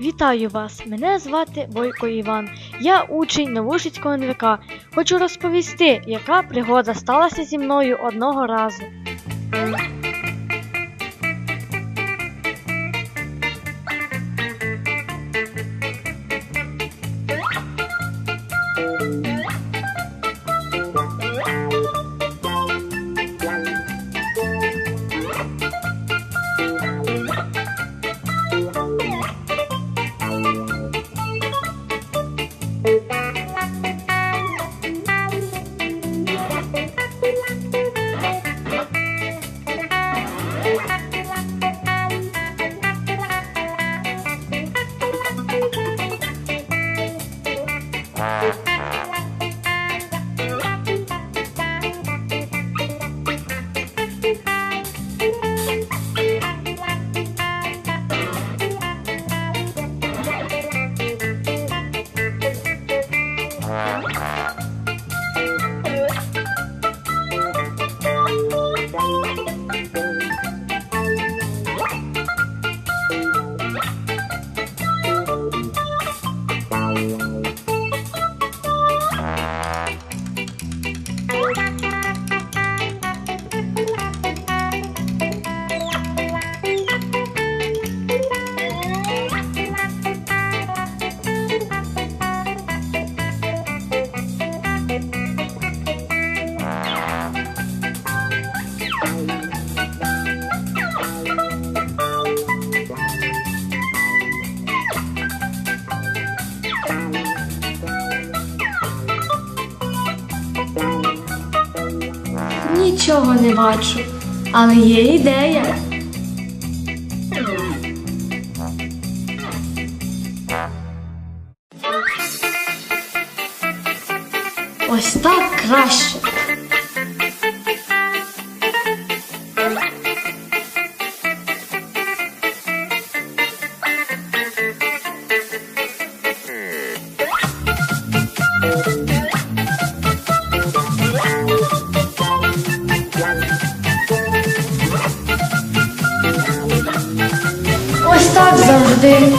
Вітаю вас! Мене звати Бойко Іван. Я учень Новушицького НВК. Хочу розповісти, яка пригода сталася зі мною одного разу. Wow. Нічого не бачу, але є ідея. Ось так краще. Так завжди.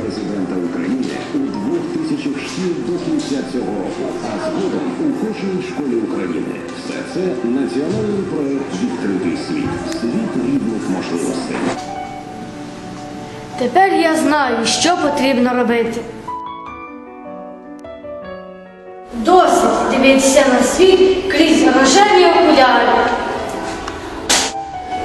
президента України у двох тисячах шкіл до кінця цього року, а згодом у кожній школі України. Все це національний проект Відкритий світ. Світ рівних можливостей. Тепер я знаю, що потрібно робити. Досить дивитися на світ крізь рожеві окуляри.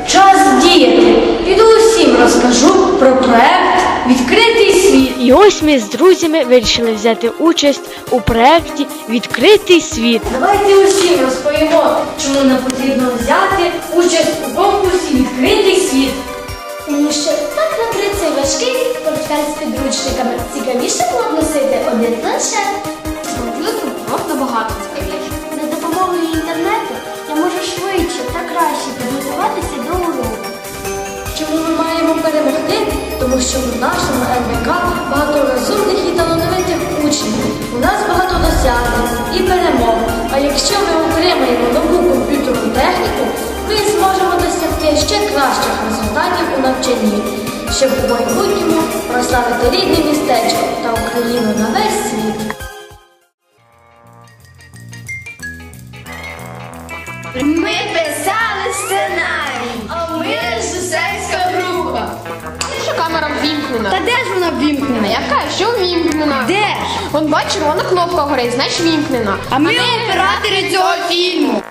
Час діяти. Піду усім розкажу про проект Відкритий світ. І ось ми з друзями вирішили взяти участь у проєкті Відкритий світ. Давайте усім розповімо, чому нам потрібно взяти участь у конкурсі Відкритий світ. Тому що так набрид важкий портфель з підручниками. Цікавіше було б носити один планшет. Комп'ютер просто багато цікавіше. За допомогою інтернету я можу швидше та краще підготуватися до уроку. Чому ми маємо перемогти? Тому що в нашому НВК багато розумних і талановитих учнів. У нас багато досягнень і перемог. А якщо ми отримаємо нову комп'ютерну техніку, ми зможемо досягти ще кращих результатів у навчанні, щоб у майбутньому прославити рідне містечко та Україну на весь світ. Ми писали сценарій, а ми режисерська група. Що камера ввімкнена? Та де ж вона ввімкнена? Яка? Що ввімкнена? Де ж? Вон бач, червона кнопка горить, значить вімкнена. А ми оператори цього фільму.